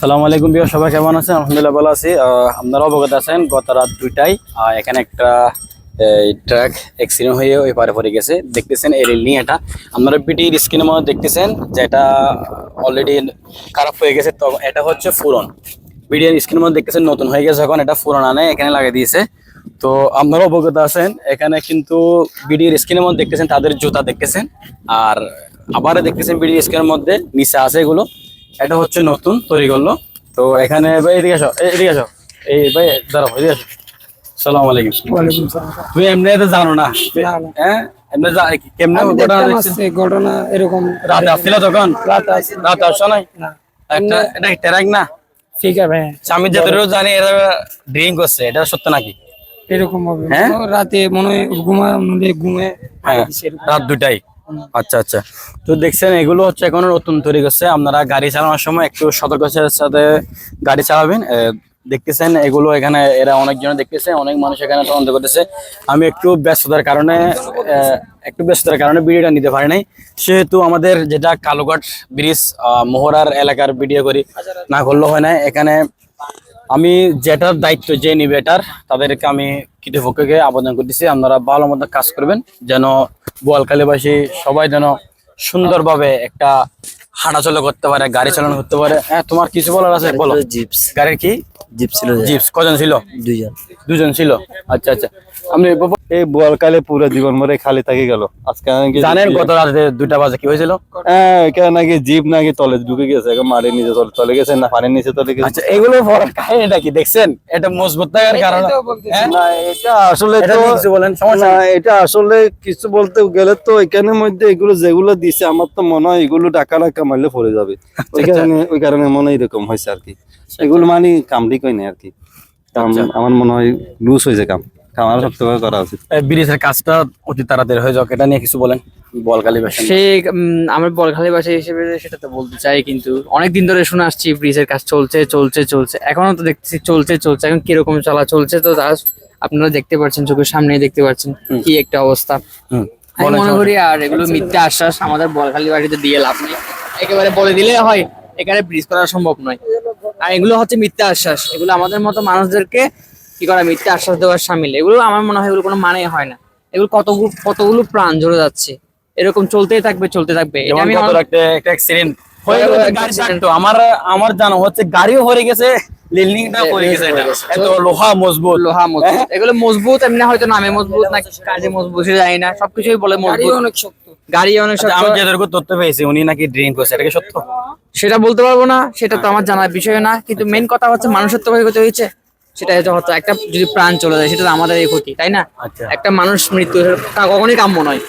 সালামু আলাইকুম বিয়া সবাই কেমন আছেন? আলহামদুলিল্লাহ ভালো আছি। আপনারা অবগত আছেন, গত রাত দুইটায় এখানে একটা ট্রাক অ্যাক্সিডেন্ট হয়ে ওই পারে পড়ে গেছে। দেখতেছেন এই রেল নিয়ে এটা। আপনারা পিটির স্ক্রিনের মধ্যে দেখতেছেন যে এটা অলরেডি খারাপ হয়ে গেছে, তো এটা হচ্ছে ফুরন। ভিডিওর স্ক্রিনের মধ্যে দেখতেছেন নতুন হয়ে গেছে এখন, এটা ফুরন আনে, এখানে লাগিয়ে দিয়েছে। তো আপনারা অবগত আছেন, এখানে কিন্তু বিডির স্ক্রিনের মধ্যে দেখতেছেন, তাদের জুতা দেখতেছেন। আর আবার দেখতেছেন বিডির স্ক্রিনের মধ্যে, নিচে আছে এগুলো। এটা হচ্ছে নতুন তৈরি করল। তো এখানে ভাই এদিকে আসো এদিকে আসো। এই ভাই দাঁড়াও এদিকে আসো। সালাম আলাইকুম। তুমি এমনি তো জানো না। হ্যাঁ? এমনি কেমনে ঘটনা দেখতাম দেখছেন? আজকে ঘটনা এরকম। রাতে আসছিল তখন রাত আছে রাতে আসছো নাই? না। একটা এটা ট্যারাক না? ঠিক আছে হ্যাঁ। জানি এরা ড্রিঙ্ক করছে এটা সত্য নাকি? এরকম হবে। হ্যাঁ? রাতে মনে হয় ঘুমা মনে ঘুমে হ্যাঁ। রাত দুটাই আচ্ছা আচ্ছা। তো দেখছেন এগুলো হচ্ছে এখন নতুন তৈরি করছে। আপনারা গাড়ি চালানোর সময় একটু সতর্কতার সাথে গাড়ি চালাবেন। দেখতেছেন এগুলো এখানে এরা অনেকজন দেখতেছে অনেক মানুষ এখানে তদন্ত করতেছে। আমি একটু ব্যস্ততার কারণে একটু ব্যস্ততার কারণে ভিডিওটা নিতে পারি নাই। সেহেতু আমাদের যেটা কালোঘাট ব্রিজ মোহরার এলাকার ভিডিও করি না করলেও হয় না এখানে আমি যেটার দায়িত্ব যে নিবে এটার তাদেরকে আমি কৃতপক্ষকে আবেদন করতেছি। আপনারা ভালো মতো কাজ করবেন যেন বোয়ালখালীবাসী সবাই যেন সুন্দরভাবে একটা হাঁটাচলা করতে পারে গাড়ি চালানো করতে পারে। হ্যাঁ তোমার কিছু বলার আছে? বলো। জিপস। গাড়ি কি? জিপস ছিল জিপস। কজন ছিল? দুজন দুজন ছিল? আচ্ছা আচ্ছা। আপনি বাবা- এই বোয়ালকালে পুরো জীবন মরে খালি থাকি গেল। আজকে নাকি জানেন গত রাতে দুইটা বাজে কি হয়েছিল? হ্যাঁ এখানে নাকি জিপ নাকি তলে ঢুকে গেছে এখন মাটির নিচে তলে চলে গেছে না পানির নিচে চলে গেছে। আচ্ছা এগুলো পড়ার কাহিনীটা কি দেখছেন? এটা মজবুত থাকার কারণে। হ্যাঁ? না এটা আসলে তো কিছু বলেন সমস্যা না এটা আসলে কিছু বলতে গেলে তো এখানের মধ্যে এগুলো যেগুলো দিছে আমার তো মনে হয় এগুলো টাকা না কামাইলে পড়ে যাবে। ওই কারণে ওই কারণে মনে হয় এরকম হয়েছে আর কি। এগুলো মানে কামড়ি কই না আর কি। আচ্ছা। আমার মনে হয় লুজ হয়েছে কাম কামার শক্ত করে করা উচিত। ব্রিজের কাজটা অতি তাড়াতাড়ি হয়ে যাক এটা নিয়ে কিছু বলেন। বলকালী বাসী সে আমার বলখালি ভাষা হিসেবে সেটা তো বলতে চাই কিন্তু অনেক দিন ধরে শুনে আসছি ব্রিজের কাজ চলছে চলছে চলছে। এখনও তো দেখতেছি চলছে চলছে। এখন কীরকম চলা চলছে তো তা আপনারা দেখতে পাচ্ছেন চোখের সামনে দেখতে পাচ্ছেন কি একটা অবস্থা। আমি মনে করি আর এগুলো মিথ্যা আশ্বাস আমাদের বলখালি বাড়িতে দিয়ে লাভ নেই। একেবারে বলে দিলে হয় এখানে ব্রিজ করা সম্ভব নয়। আর এগুলো হচ্ছে মিথ্যা আশ্বাস। এগুলো আমাদের মতো মানুষদেরকে কি করা মিথ্যা আশ্বাস দেওয়ার সামিল? এগুলো আমার মনে হয় এগুলো কোনো মানে হয় না। এগুলো কতগুলো কতগুলো প্রাণ ঝরে যাচ্ছে। এরকম চলতেই থাকবে চলতে থাকবে। আমি আমার- একটা অ্যাক্সিডেন্ট হয়ে গেছে আমার আমার জানা হচ্ছে গাড়িও হয়ে গেছে লিলিংটা এ- গেছে এটা। এত লোহা মজবুত। লোহা মজবুত। এগুলো মজবুত এমনি হয়তো নামে মজবুত না কাজে মজবুত জানি না। সবকিছুই বলে গাড়ি মজবুত অনেক শক্ত। গাড়ি অনেক আচ্ছা, শক্ত। আমি যেটুকু তথ্য পেয়েছি উনি নাকি ড্রিঙ্ক করছে এটা কি সত্য? সেটা বলতে পারব না সেটা তো আমার জানার বিষয় না। কিন্তু মেন কথা হচ্ছে মানুষের তো হয়েছে। সেটা হয়তো একটা যদি প্রাণ চলে যায় সেটা আমাদের ক্ষতি তাই না? আচ্ছা। একটা মানুষ মৃত্যু তা কখনই কাম্য নয়।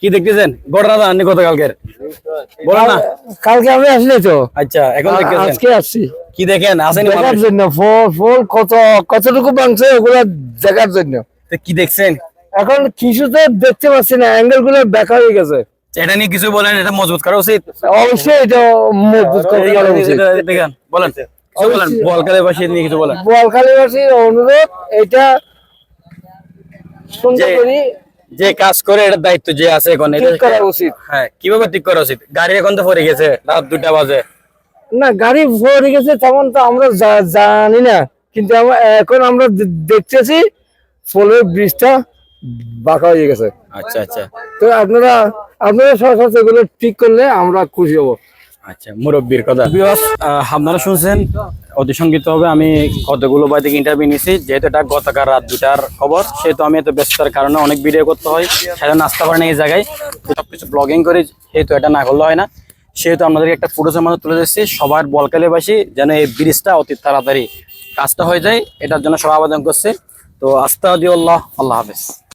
কি দেখতেছেন? ঘটনা জাননি গতকালকের। বলো না। কালকে আমি আসলে তো। আচ্ছা এখন আজকে আসছি। কি দেখেন? আসেনি দেখার জন্য ফল ফল কত কতটুকু ভাঙছে ওগুলো দেখার জন্য। কি দেখছেন? এখন কিছু তো দেখতে পাচ্ছি না অ্যাঙ্গেলগুলো বেকা হয়ে গেছে। এটা নিয়ে কিছু বলেন এটা মজবুত করা উচিত? অবশ্যই এটা মজবুত করা উচিত। দেখেন বলেন। কিছু বলেন? বলকালে বাসী নিয়ে কিছু বলেন। বোয়ালখালীবাসীর অনুরোধ এটা সুন্দর করে যে কাজ করে এটার দায়িত্ব যে আছে এখন ঠিক করা উচিত। হ্যাঁ কীভাবে ঠিক করা উচিত? গাড়ি এখন তো পড়ে গেছে রাত দুটা বাজে। না গাড়ি গেছে তেমন তো আমরা জানি না কিন্তু এখন আমরা দেখতেছি ফলের ব্রিজটা বাঁকা হয়ে গেছে। আচ্ছা আচ্ছা। তো আপনারা আপনারা সরকার এগুলো ঠিক করলে আমরা খুশি হব। আচ্ছা মুরব্বীর কথা। আপনারা শুনছেন, অতি সংগীত হবে, আমি কতগুলো বাড়ি থেকে ইন্টারভিউ নিয়েছি, যেহেতু এটা গতকাল রাত দুটার খবর, সেহেতু আমি এত ব্যস্ততার কারণে অনেক ভিডিও করতে হয় সেটা নাস্তা পারে না এই জায়গায়। তো সবকিছু ব্লগিং করি যেহেতু এটা না করলে হয় না। সেহেতু আপনাদেরকে একটা ফুটেজের মধ্যে তুলে দিচ্ছি সবার বলকালীবাসী যেন এই ব্রিজটা অতি তাড়াতাড়ি কাজটা হয়ে যায়, এটার জন্য সবাই আবেদন করছে। তো আস্তা দিও আল্লাহ আল্লাহ হাফেজ।